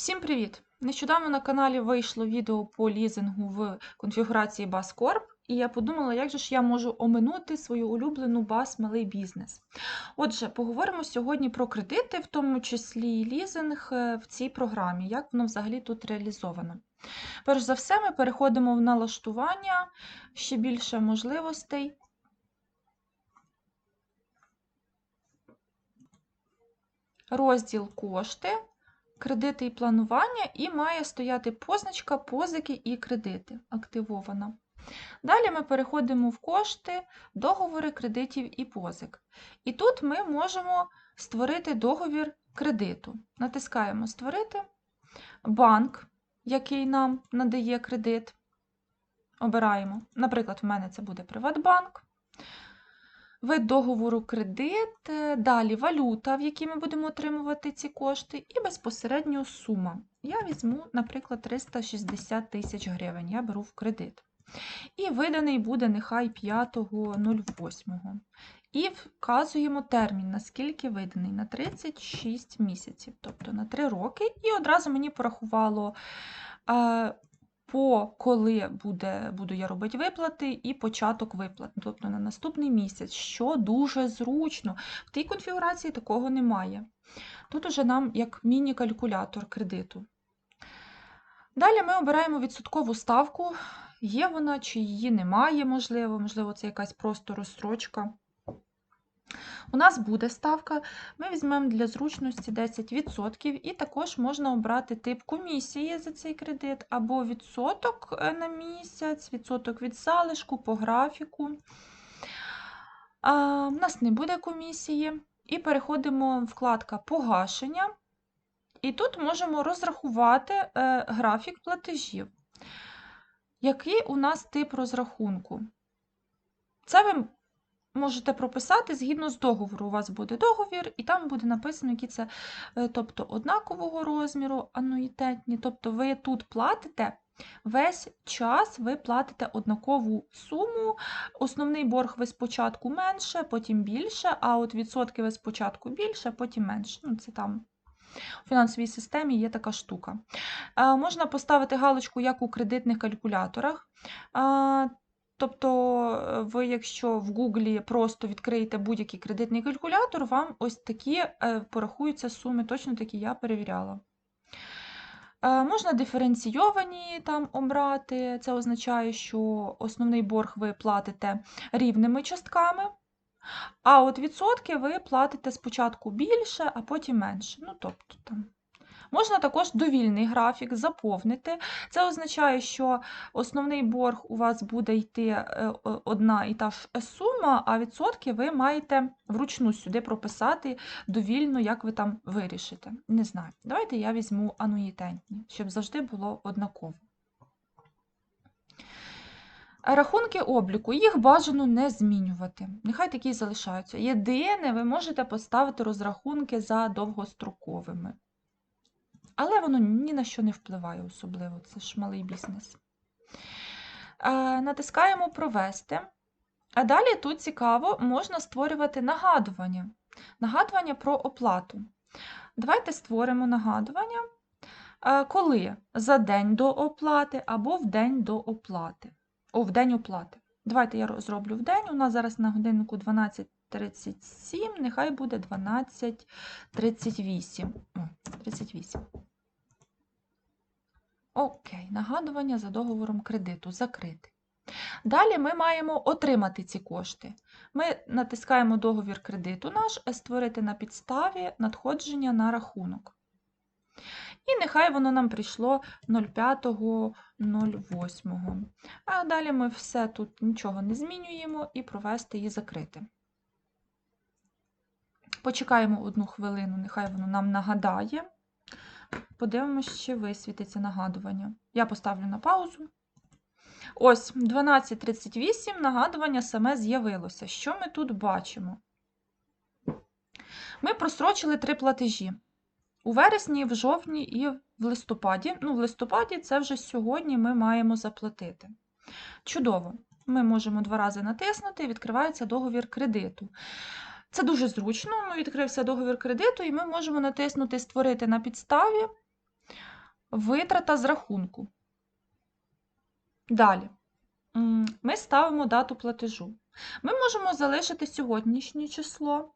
Всім привіт! Нещодавно на каналі вийшло відео по лізингу в конфігурації Bascorp, і я подумала, як же ж я можу оминути свою улюблену бас малий бізнес. Отже, поговоримо сьогодні про кредити, в тому числі лізинг е, в цій програмі, як воно взагалі тут реалізовано. Перш за все, ми переходимо в налаштування, ще більше можливостей. Розділ кошти кредити і планування, і має стояти позначка позики і кредити активована. Далі ми переходимо в кошти, договори кредитів і позик. І тут ми можемо створити договір кредиту. Натискаємо Створити банк, який нам надає кредит. Обираємо, наприклад, в мене це буде Приватбанк вид договору кредит, е, далі валюта, в якій ми будемо отримувати ці кошти, і безпосередньо сума. Я візьму, наприклад, 360 тисяч гривень, я беру в кредит. І виданий буде нехай 5.08. І вказуємо термін, наскільки виданий, на 36 місяців, тобто на 3 роки. І одразу мені порахувало по коли буде, буду я робити виплати, і початок виплат, тобто на наступний місяць, що дуже зручно. В тій конфігурації такого немає. Тут уже нам як міні-калькулятор кредиту. Далі ми обираємо відсоткову ставку, є вона чи її немає, можливо, можливо, це якась просто розстрочка. У нас буде ставка, ми візьмемо для зручності 10% і також можна обрати тип комісії за цей кредит, або відсоток е, на місяць, відсоток від залишку по графіку. А, У нас не буде комісії. І переходимо вкладка Погашення. І тут можемо розрахувати е, графік платежів. Який у нас тип розрахунку? Це ви можете прописати згідно з договору. У вас буде договір, і там буде написано, які це е, тобто, однакового розміру, ануїтетні. Тобто ви тут платите. Весь час ви платите однакову суму. Основний борг ви спочатку менше, потім більше, а от відсотки ви спочатку більше, потім менше. Ну, Це там у фінансовій системі є така штука. Можна поставити галочку, як у кредитних калькуляторах. Тобто, е, ви, якщо в Гуглі просто відкриєте будь-який кредитний калькулятор, вам ось такі е, порахуються суми, точно такі я перевіряла. Е, можна диференційовані там обрати, це означає, що основний борг ви платите рівними частками, а от відсотки ви платите спочатку більше, а потім менше. Ну, тобто там Можна також довільний графік заповнити. Це означає, що основний борг у вас буде йти е, одна і та ж сума, а відсотки ви маєте вручну сюди прописати довільно, як ви там вирішите. Не знаю. Давайте я візьму ануїтентні, щоб завжди було однаково. Рахунки обліку, їх бажано не змінювати. Нехай такі залишаються. Єдине, ви можете поставити розрахунки за довгостроковими. Але воно ні на що не впливає особливо, це ж малий бізнес. Е, натискаємо Провести. А далі тут цікаво, можна створювати нагадування. Нагадування про оплату. Давайте створимо нагадування, е, коли за день до оплати або в день до оплати. О, в день оплати. Давайте я зроблю в день. У нас зараз на годиннику 12.37, нехай буде 12.38. 38. Окей, нагадування за договором кредиту закрити. Далі ми маємо отримати ці кошти. Ми натискаємо договір кредиту наш, створити на підставі надходження на рахунок. І нехай воно нам прийшло 05.08. А далі ми все тут нічого не змінюємо і провести її закрити. Почекаємо одну хвилину, нехай воно нам нагадає. Подивимось, чи висвітиться нагадування. Я поставлю на паузу. Ось, 12.38 нагадування саме з'явилося. Що ми тут бачимо? Ми просрочили три платежі. У вересні, в жовтні і в листопаді. Ну, в листопаді це вже сьогодні ми маємо заплатити. Чудово! Ми можемо два рази натиснути, відкривається договір кредиту. Це дуже зручно. Відкрився договір кредиту, і ми можемо натиснути Створити на підставі. витрата з рахунку. Далі. Ми ставимо дату платежу. Ми можемо залишити сьогоднішнє число,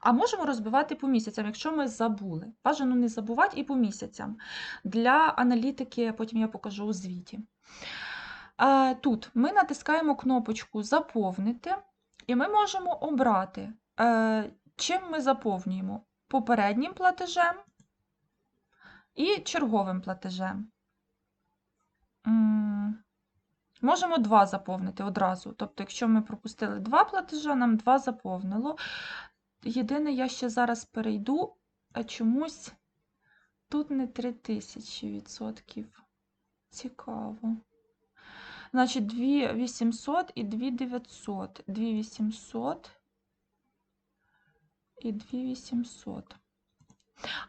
а можемо розбивати по місяцям, якщо ми забули. Бажано не забувати і по місяцям. Для аналітики, потім я покажу у звіті. Е, Тут ми натискаємо кнопочку Заповнити, і ми можемо обрати, е, чим ми заповнюємо попереднім платежем і черговим платежем. Можемо два заповнити одразу. Тобто, якщо ми пропустили два платежа, нам два заповнило. Єдине, я ще зараз перейду, а чомусь тут не 3000 відсотків. Цікаво. Значить, 2800 і 2900. 2800 і 2800.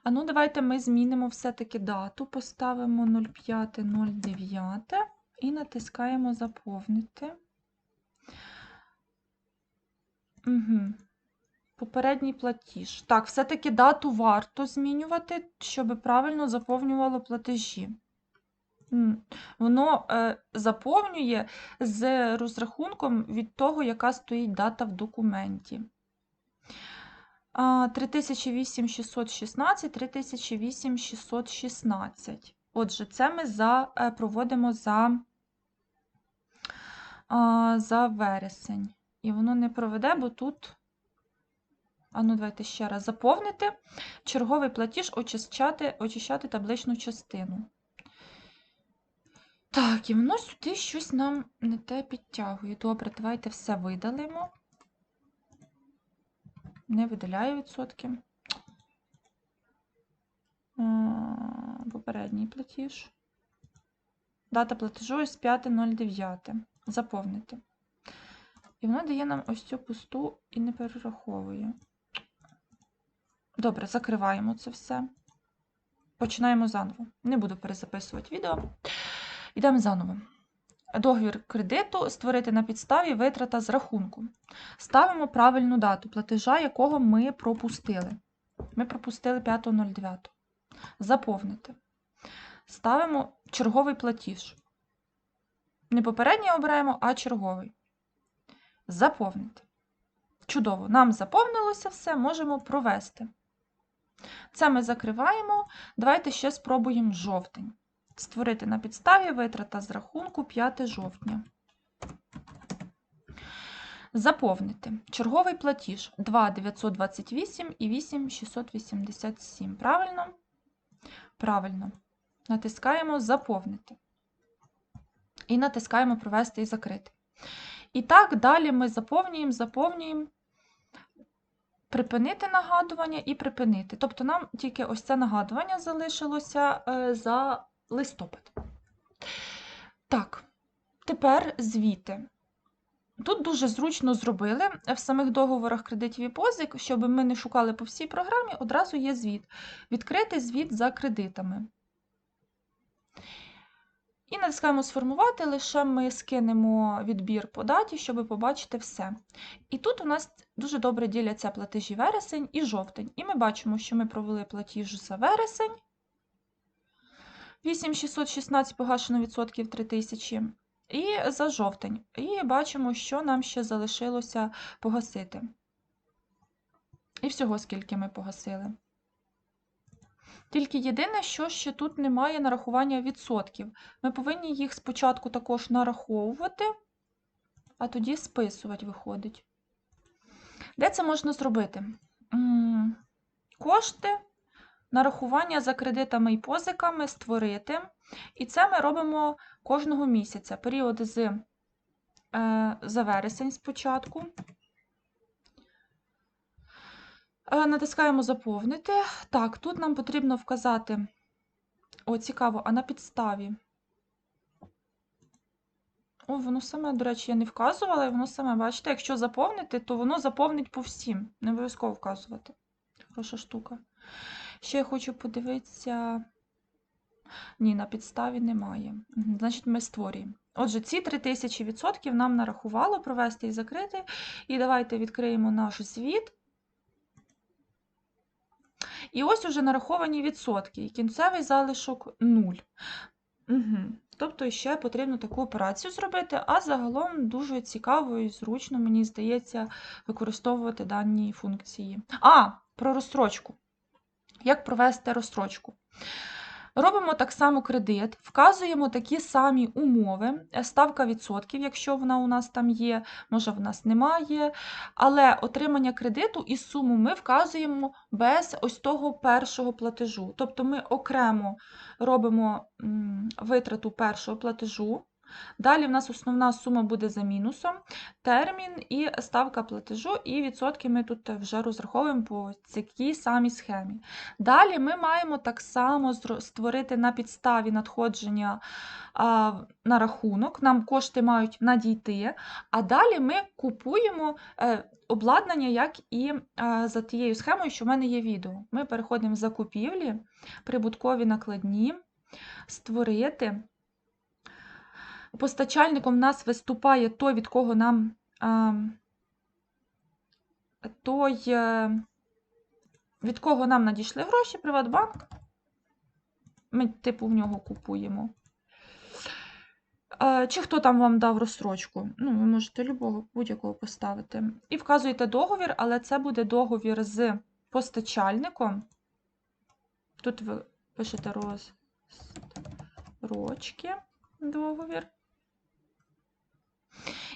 А ну, давайте ми змінимо все-таки дату, поставимо 05.09 і натискаємо заповнити. Угу. Попередній платіж. Так, все-таки дату варто змінювати, щоб правильно заповнювало платежі. Воно е, заповнює з розрахунком від того, яка стоїть дата в документі. А, 3008-616, 3008-616. Отже, це ми за, е, проводимо за, за вересень. І воно не проведе, бо тут. А ну, давайте ще раз заповнити. Черговий платіж очищати, очищати табличну частину. Так, і воно сюди щось нам не те підтягує. Добре, давайте все видалимо. Не виділяю відсотки. Попередній платіж. Дата платежу з 5.09. Заповнити. І воно дає нам ось цю пусту і не перераховує. Добре, закриваємо це все. Починаємо заново. Не буду перезаписувати відео. Йдемо заново. Договір кредиту створити на підставі витрата з рахунку. Ставимо правильну дату платежа, якого ми пропустили. Ми пропустили 5.09. Заповнити. Ставимо черговий платіж. Не попередній обираємо, а черговий. Заповнити. Чудово, нам заповнилося все, можемо провести. Це ми закриваємо. Давайте ще спробуємо жовтень. Створити на підставі витрата з рахунку 5 жовтня. Заповнити. Черговий платіж 2 928 і 8 687. Правильно? Правильно. Натискаємо Заповнити. І натискаємо Провести і закрити. І так, далі ми заповнюємо, заповнюємо, припинити нагадування і припинити. Тобто нам тільки ось це нагадування залишилося е, за листопад. Так, тепер звіти. Тут дуже зручно зробили в самих договорах кредитів і позик, щоб ми не шукали по всій програмі, одразу є звіт. Відкрити звіт за кредитами. І натискаємо сформувати, лише ми скинемо відбір по даті, щоб побачити все. І тут у нас дуже добре діляться платежі вересень і жовтень. І ми бачимо, що ми провели платіж за вересень. 8616 погашено відсотків 3000. І за жовтень. І бачимо, що нам ще залишилося погасити. І всього, скільки ми погасили. Тільки єдине, що ще тут немає нарахування відсотків. Ми повинні їх спочатку також нараховувати, а тоді списувати виходить. Де це можна зробити? Кошти, нарахування за кредитами і позиками створити. І це ми робимо кожного місяця. Період з е, за вересень спочатку. Е, натискаємо заповнити. Так, тут нам потрібно вказати, о, цікаво, а на підставі. О, воно саме, до речі, я не вказувала, і воно саме, бачите, якщо заповнити, то воно заповнить по всім. Не обов'язково вказувати. Хороша штука. Ще я хочу подивитися. Ні, на підставі немає. Значить, ми створюємо. Отже, ці 3000% нам нарахувало провести і закрити. І давайте відкриємо наш звіт. І ось уже нараховані відсотки, і кінцевий залишок 0. Угу. Тобто ще потрібно таку операцію зробити, а загалом дуже цікаво і зручно, мені здається, використовувати дані функції. А, про розстрочку. Як провести розстрочку? Робимо так само кредит, вказуємо такі самі умови, е, ставка відсотків, якщо вона у нас там є, може в нас немає. Але отримання кредиту і суму ми вказуємо без ось того першого платежу. Тобто ми окремо робимо витрату першого платежу. Далі в нас основна сума буде за мінусом, термін і ставка платежу, і відсотки ми тут вже розраховуємо по цій самій схемі. Далі ми маємо так само створити на підставі надходження а, на рахунок, нам кошти мають надійти, а далі ми купуємо. Е, обладнання, як і за тією схемою, що в мене є відео. Ми переходимо в закупівлі, прибуткові накладні, створити. Постачальником в нас виступає той, від кого нам а, той, е, від кого нам надійшли гроші, Приватбанк. Ми, типу, в нього купуємо. Чи хто там вам дав розстрочку? Ну, ви можете любого будь-якого поставити. І вказуєте договір, але це буде договір з постачальником. Тут ви пишете розстрочки, договір.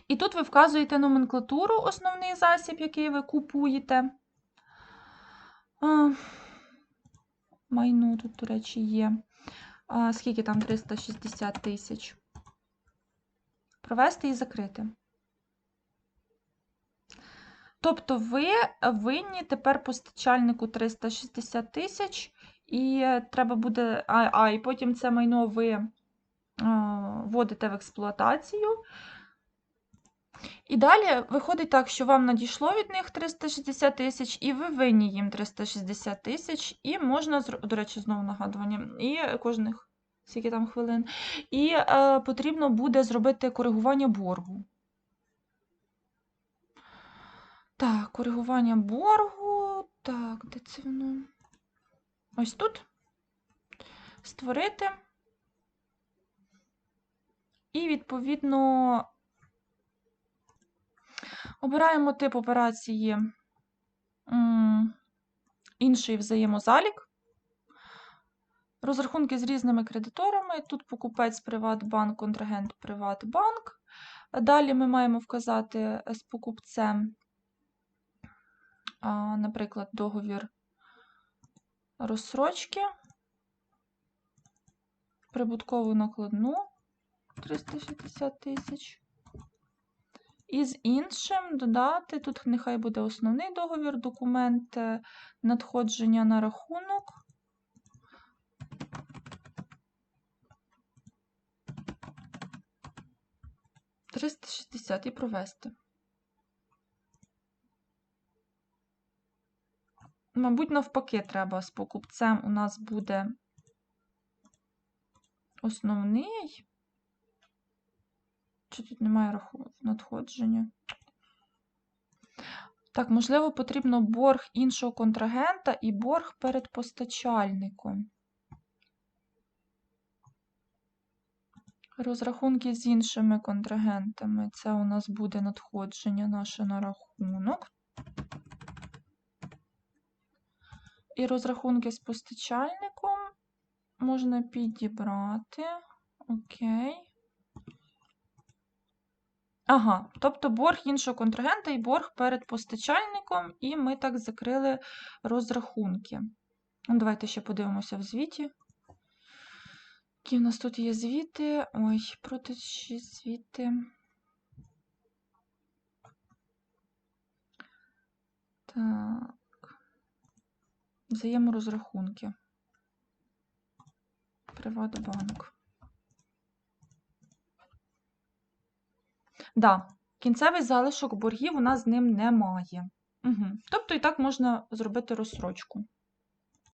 І тут ви вказуєте номенклатуру, основний засіб, який ви купуєте. Майно тут, до речі, є. Скільки там 360 тисяч. Провести і закрити. Тобто ви винні тепер постачальнику 360 тисяч, і треба буде. А, а і потім це майно ви вводите в експлуатацію. І далі виходить так, що вам надійшло від них 360 тисяч, і ви винні їм 360 тисяч, і можна, до речі, знову нагадування, і кожних скільки там хвилин, і е, потрібно буде зробити коригування боргу. Так, коригування боргу. Так, де це воно? Ось тут. Створити. І, відповідно, Обираємо тип операції інший взаємозалік. Розрахунки з різними кредиторами. Тут покупець Приватбанк, контрагент Приватбанк. Далі ми маємо вказати з покупцем, наприклад, договір розсрочки, прибуткову накладну 360 тисяч. І з іншим додати, тут нехай буде основний договір, документ е, надходження на рахунок. Триста шістдесят і провести. Мабуть, навпаки, треба з покупцем у нас буде основний. Чи тут немає надходження? Так, можливо, потрібно борг іншого контрагента і борг перед постачальником. Розрахунки з іншими контрагентами. Це у нас буде надходження наше на рахунок. І розрахунки з постачальником можна підібрати. Окей. Ага, тобто борг іншого контрагента і борг перед постачальником, і ми так закрили розрахунки. Ну, давайте ще подивимося в звіті. Які у нас тут є звіти? Ой, протичі звіти. Так. Взаєморозрахунки. Приватбанк. Да, кінцевий залишок боргів у нас з ним немає. Угу. Тобто і так можна зробити розсрочку.